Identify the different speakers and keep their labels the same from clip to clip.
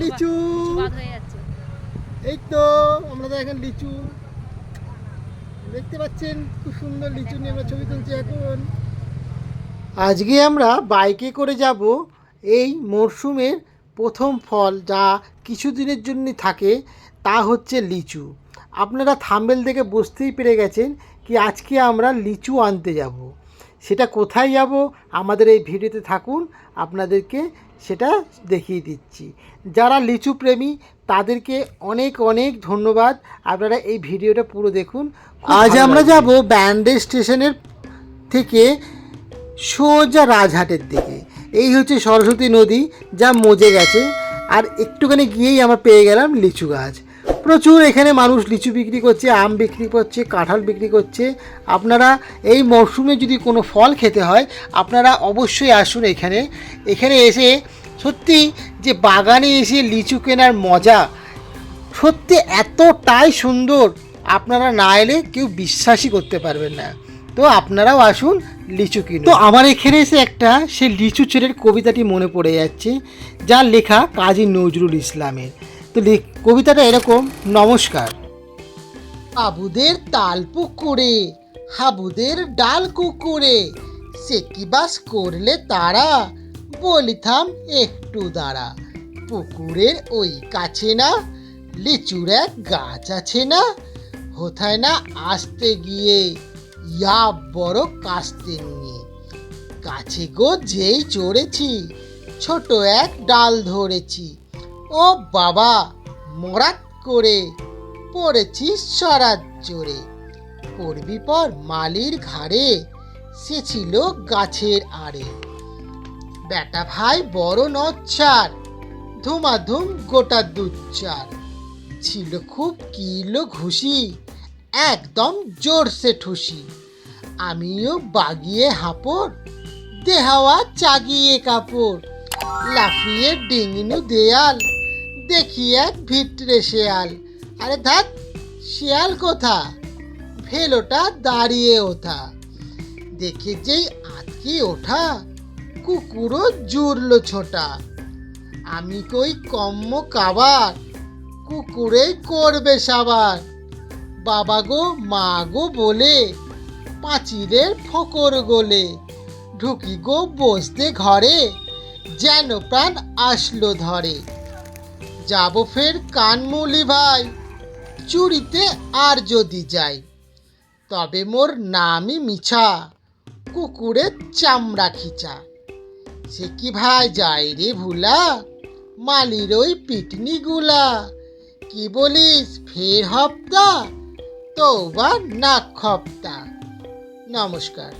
Speaker 1: লিচু। এই তো, আমরা তো এখন লিচু। দেখতে পাচ্ছেন, খুব সুন্দর লিচু নিয়ে আমরা ছবি তুলছি এখন। আজকে আমরা বাইকে করে যাব এই মরশুমের প্রথম ফল যা কিছুদিনের জন্য থাকে, তা হচ্ছে লিচু। আপনারা থাম্বেল দেখে বুঝতেই পেরে গেছেন কি আজকে আমরা লিচু আনতে যাব। সেটা কোথায় যাব? আমাদের এই ভিডিওতে থাকুন। আপনাদেরকে সেটা দেখিয়ে দিচ্ছি। যারা লিচু প্রেমী তাদেরকে অনেক অনেক ধন্যবাদ। আপনারা এই ভিডিওটা পুরো দেখুন। আজ আমরা যাব ব্যান্ডেজ স্টেশনের থেকে সোজা রাজহাটের দিকে। এই হচ্ছে সরস্বতী নদী যা মজে গেছে। আর একটুখানি গিয়েই আমরা পেয়ে গেলাম লিচু গাছ। প্রচুর এখানে মানুষ লিচু বিক্রি করছে, আম বিক্রি করছে, কাঁঠাল বিক্রি করছে। আপনারা এই মরশুমে যদি কোনো ফল খেতে হয়, আপনারা অবশ্যই আসুন এখানে। এখানে এসে সত্যি যে বাগানে এসে লিচু কেনার মজা, সত্যি এতটাই সুন্দর, আপনারা না এলে কেউ বিশ্বাসই করতে পারবেন না। তো আপনারাও আসুন লিচু কিনুন। তো আমার এখানে এসে একটা সে লিচু চোরের কবিতাটি মনে পড়ে যাচ্ছে, যার লেখা কাজী নজরুল ইসলামের। তো কবিতাটা এরকম, নমস্কার। আবুদের তাল পুকুরে, হাবুদের ডাল কুকুরে, সে কি বাস করলে তারা? বলিথাম একটু দাঁড়া, পুকুরের ওই কাছে না, লিচুর এক গাছ আছে না, হোথায় না আসতে গিয়ে ইয়া বড় কাস্তে নিয়ে। কাছে গো যেই চড়েছি, ছোট এক ডাল ধরেছি ও বাবা, মরাত করে পড়েছি সরাত জোরে। পড়বি পর মালির ঘাড়ে, সে ছিল গাছের আড়ে। বেটা ভাই বড় নচ্ছার, ধুমাধুম গোটা দুচ্চার ছিল খুব কিলো ঘুষি, একদম জোরসে ঠুসি। আমিও বাগিয়ে হাঁপড়, দেহাওয়া চাগিয়ে কাপড়, লাফিয়ে ডিঙিনু দেয়াল। দেখি এক ভিতরে শেয়াল। আরে ধাত শিয়াল কোথা ভেলোটা দাঁড়িয়ে ওঠা। দেখে যেই আটকে ওঠা, কুকুরও জুড়ল ছোটা। আমি কই কম্ম কাবার, কুকুরে করবে সাবার। বাবা গো, মা গো বলে পাঁচিরের ফকর গোলে। ঢুকি গো বসতে ঘরে, যেন প্রাণ আসলো ধরে। যাব ফের কানমুলি ভাই। চুরিতে আর যদি যাই, তবে মোর নামই মিছা, কুকুরের চামড়া খিচা। সে কি ভাই যাই রে ভুলা, মালির ওই পিটনি গুলা কি বলিস, ফের হপ্তা তো বা নাক খপ্তা নমস্কার।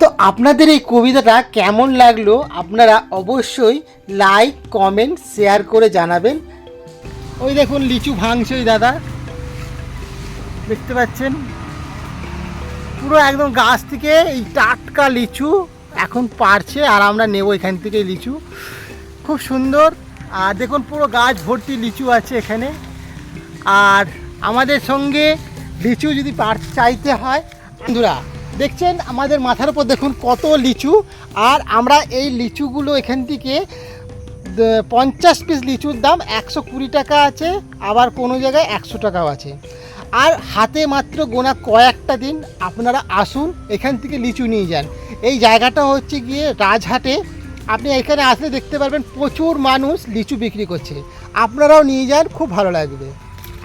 Speaker 1: তো আপনাদের এই কবিতাটা কেমন লাগল আপনারা অবশ্যই লাইক কমেন্ট শেয়ার করে জানাবেন। ওই দেখুন, লিচু ভাঙছে ওই দাদা। দেখতে পাচ্ছেন? পুরো একদম গাছ থেকে এই টাটকা লিচু এখন পারছে আর আমরা নেব এখান থেকে লিচু। খুব সুন্দর। আর দেখুন, পুরো গাছ ভর্তি লিচু আছে এখানে। আর আমাদের সঙ্গে লিচু যদি পার, চাইতে হয়, বন্ধুরা দেখছেন? আমাদের মাথার উপর দেখুন কত লিচু। আর আমরা এই লিচুগুলো এখান থেকে পঞ্চাশ পিস লিচুর দাম একশো কুড়ি টাকা আছে, আবার কোনো জায়গায় একশো টাকাও আছে। আর হাতে মাত্র গোনা কয়েকটা দিন আপনারা আসুন, এখান থেকে লিচু নিয়ে যান। এই জায়গাটা হচ্ছে গিয়ে রাজহাটে। আপনি এখানে আসলে দেখতে পারবেন প্রচুর মানুষ লিচু বিক্রি করছে। আপনারাও নিয়ে যান, খুব ভালো লাগবে।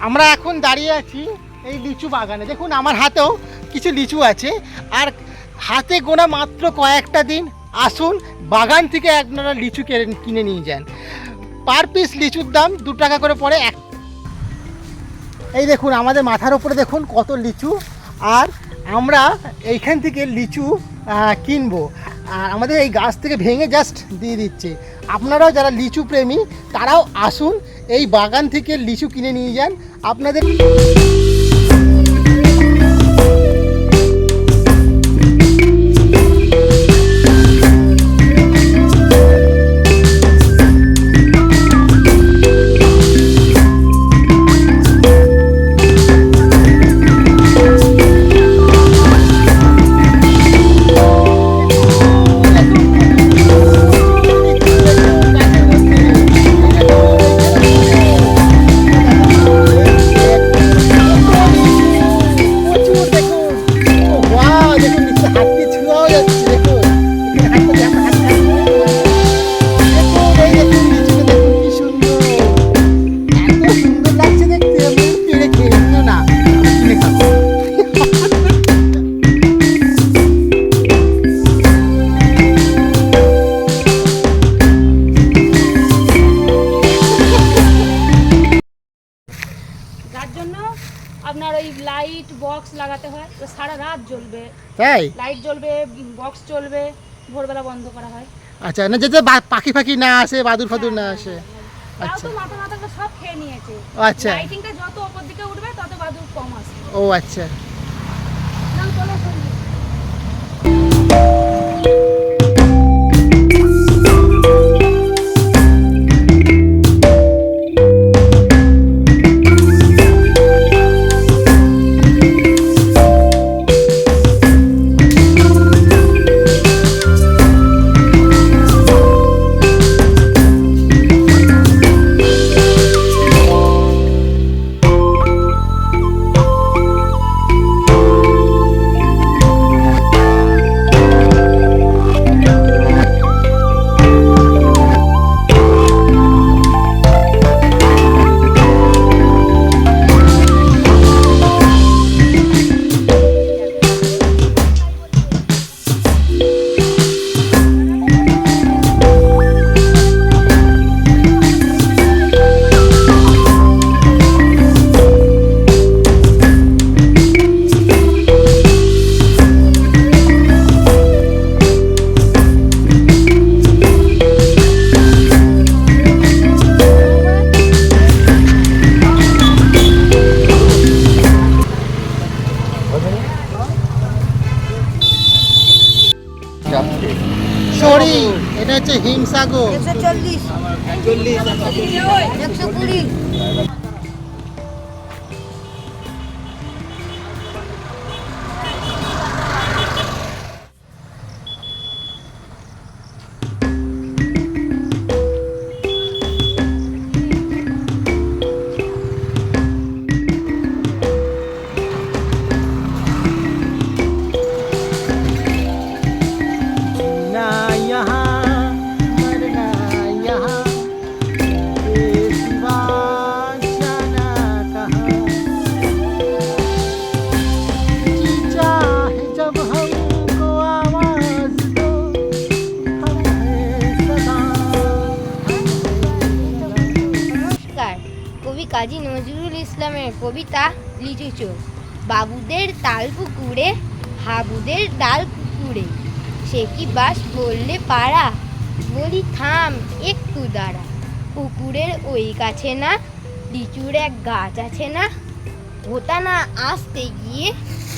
Speaker 1: আমরা এখন দাঁড়িয়ে আছি এই লিচু বাগানে। দেখুন, আমার হাতেও কিছু লিচু আছে। আর হাতে গোনা মাত্র কয়েকটা দিন, আসুন, বাগান থেকে আপনারা লিচু কেনে- নিয়ে যান। পার পিস লিচুর দাম দু টাকা করে পড়ে এক এই দেখুন, আমাদের মাথার উপরে দেখুন কত লিচু। আর আমরা এইখান থেকে লিচু কিনবো। আর আমাদের এই গাছ থেকে ভেঙে জাস্ট দিয়ে দিচ্ছে। আপনারাও যারা লিচু প্রেমী, তারাও আসুন, এই বাগান থেকে লিচু কিনে নিয়ে যান। আপনাদের
Speaker 2: লাগাতে হয় তো সারা রাত জ্বলবে।
Speaker 1: তাই?
Speaker 2: লাইট জ্বলবে বক্স চলবে ভোরবেলা বন্ধ করা হয়।
Speaker 1: আচ্ছা না যেতে পাখি ফাখি না আসে বাদুর ফাদুর না আসে।
Speaker 2: তাও
Speaker 1: আচ্ছা।
Speaker 2: তো মাথা মাথাটা সব খেয়ে নিয়েছে।
Speaker 1: ও আচ্ছা
Speaker 2: লাইটিংটা যত ওপর দিকে উঠবে তত বাদুর কম আসে
Speaker 1: ও আচ্ছা। সরি এটা হচ্ছে হিমসাগর
Speaker 3: একশো চল্লিশ। একশো কুড়ি। কাজী নজরুল ইসলামের কবিতা লিচু চোখ বাবুদের তাল পুকুরে, হাবুদের ডাল পুকুরে, সে কি বাস বললে পাড়া? বলি, থাম একটু দাঁড়া। পুকুরের ওই কাছে না, লিচুর এক গাছ আছে না? ওটা না আসতে গিয়ে,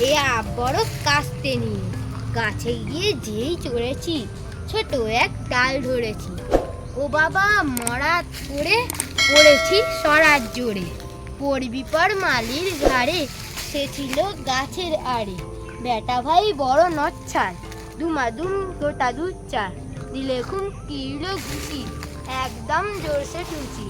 Speaker 3: এ বড় কাস্তে নিয়ে। গাছে গিয়ে যেই চড়েছি, ছোট এক ডাল ধরেছি। ও বাবা মরা করে পড়েছি সরার জোরে। পড়বি পর মালির ঘাড়ে, সে ছিল গাছের আড়ে। বেটা ভাই বড় নচ্ছার, দুমাদুম গোটা দু চার দিলে খুব কিলো ঘুষি একদম জোরসে টুচি।